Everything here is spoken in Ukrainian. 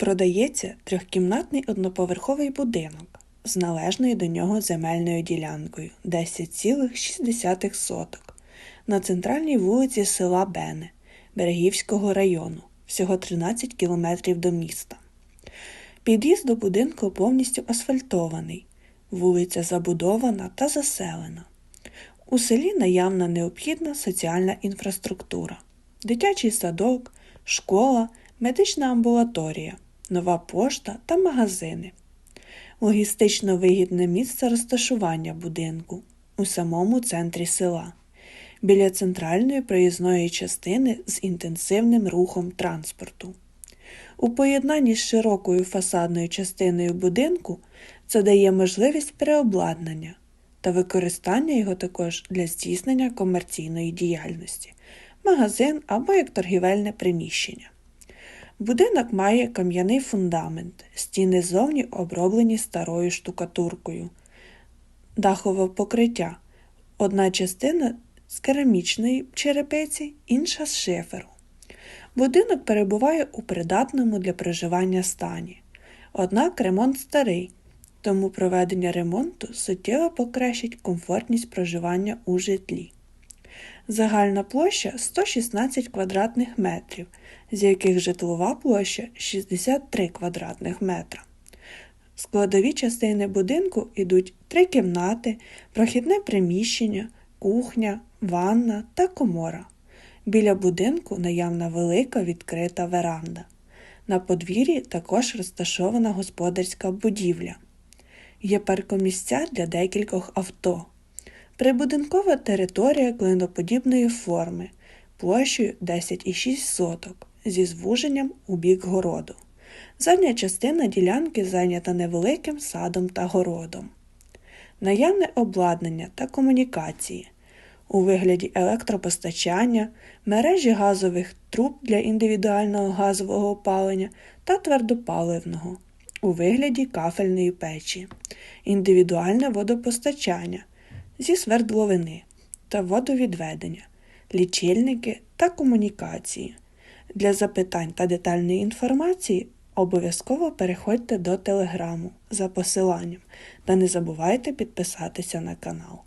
Продається трьохкімнатний одноповерховий будинок з належною до нього земельною ділянкою 10,6 соток на центральній вулиці села Бене Берегівського району, всього 13 кілометрів до міста. Під'їзд до будинку повністю асфальтований, вулиця забудована та заселена. У селі наявна необхідна соціальна інфраструктура, дитячий садок, школа, медична амбулаторія, нова пошта та магазини. Логістично вигідне місце розташування будинку у самому центрі села, біля центральної проїзної частини з інтенсивним рухом транспорту. У поєднанні з широкою фасадною частиною будинку це дає можливість переобладнання та використання його також для здійснення комерційної діяльності, магазин або як торгівельне приміщення. Будинок має кам'яний фундамент, стіни зовні оброблені старою штукатуркою, дахове покриття, одна частина з керамічної черепиці, інша з шиферу. Будинок перебуває у придатному для проживання стані. Однак ремонт старий, тому проведення ремонту суттєво покращить комфортність проживання у житлі. Загальна площа 116 квадратних метрів, з яких житлова площа 63 квадратних метра. Складові частини будинку йдуть три кімнати, прохідне приміщення, кухня, ванна та комора. Біля будинку наявна велика відкрита веранда. На подвір'ї також розташована господарська будівля. Є паркомісця для декількох авто. Прибудинкова територія клиноподібної форми площею 10,6 соток зі звуженням у бік городу. Задня частина ділянки зайнята невеликим садом та городом. Наявне обладнання та комунікації у вигляді електропостачання, мережі газових труб для індивідуального газового опалення та твердопаливного у вигляді кафельної печі, індивідуальне водопостачання зі свердловини та водовідведення, лічильники та комунікації. Для запитань та детальної інформації обов'язково переходьте до телеграму за посиланням та не забувайте підписатися на канал.